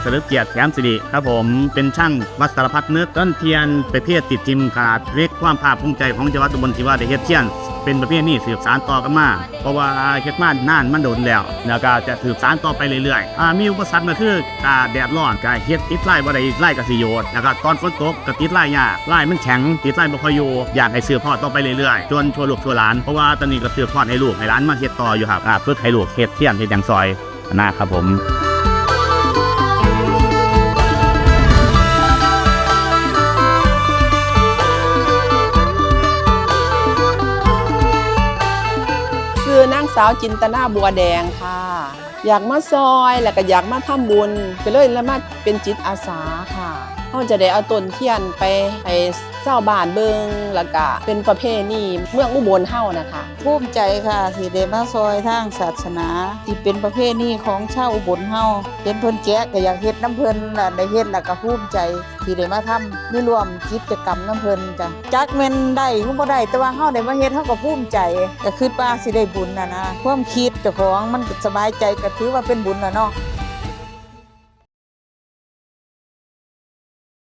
เสริมเกียรติแถมสิริครับผมเป็นช่างวัดสารพัดนึกต้นเทียนประเภทติดจิมขาดเล็กความภาคภูมิใจของจังหวัดอุบลที่ว่าได้เฮ็ดเทียน เป็นประเภทนี้สืบสานต่อกันมา เพราะว่าเฮ็ดมาน่านมันโดนแล้วแล้วก็จะสืบสานต่อไปเรื่อยๆอ่ามีอุปสรรคก็คืออ่าแดดร้อนก็เฮ็ดติดไล่บ่ได้ไล่กสิโยดแล้วก็ตอนฝนตกก็ติดไล่ยากไล่มันแข็งติดไล่บ่ค่อยอยู่อยากให้สืบทอดต่อไปเรื่อยๆจนชั่วลูกชั่วหลานเพราะว่าตอนนี้ก็สืบทอดให้ลูกให้หลานมาเฮ็ดต่ออยู่ครับอ่าฝึกให้ลูกเฮ็ดเทียนเฮ็ดหยังซอยนะครับผม ซื้อนางสาวจินตนาบัวแดงค่ะ อยากมาซอยแล้วก็อยากมาทำบุญก็เลยแล้วมาเป็นจิตอาสาค่ะ เขาจะได้เอาต้นเทียนไปให้เจ้าบ้านเบิงแล้วก็เป็นประเพณีเมืองอุบลเฮานะคะภูมิใจค่ะที่ได้มาซอยทางศาสนา ที่เป็นประเพณีของชาวอุบลเฮาเห็นเพิ่นแกะก็อยากเฮ็ดน้ำเพิ่นล่ะได้เฮ็ดแล้วก็ภูมิใจที่ได้มาทำมีร่วมกิจกรรมน้ำเพิ่นจ้ะจักแม่นได้หรือบ่ได้แต่ว่าเฮาได้มาเฮ็ดเฮาก็ภูมิใจก็คิดว่าสิได้บุญน่ะนะความคิดเจ้าของมันสบายใจก็ถือว่าเป็นบุญน่ะเนาะ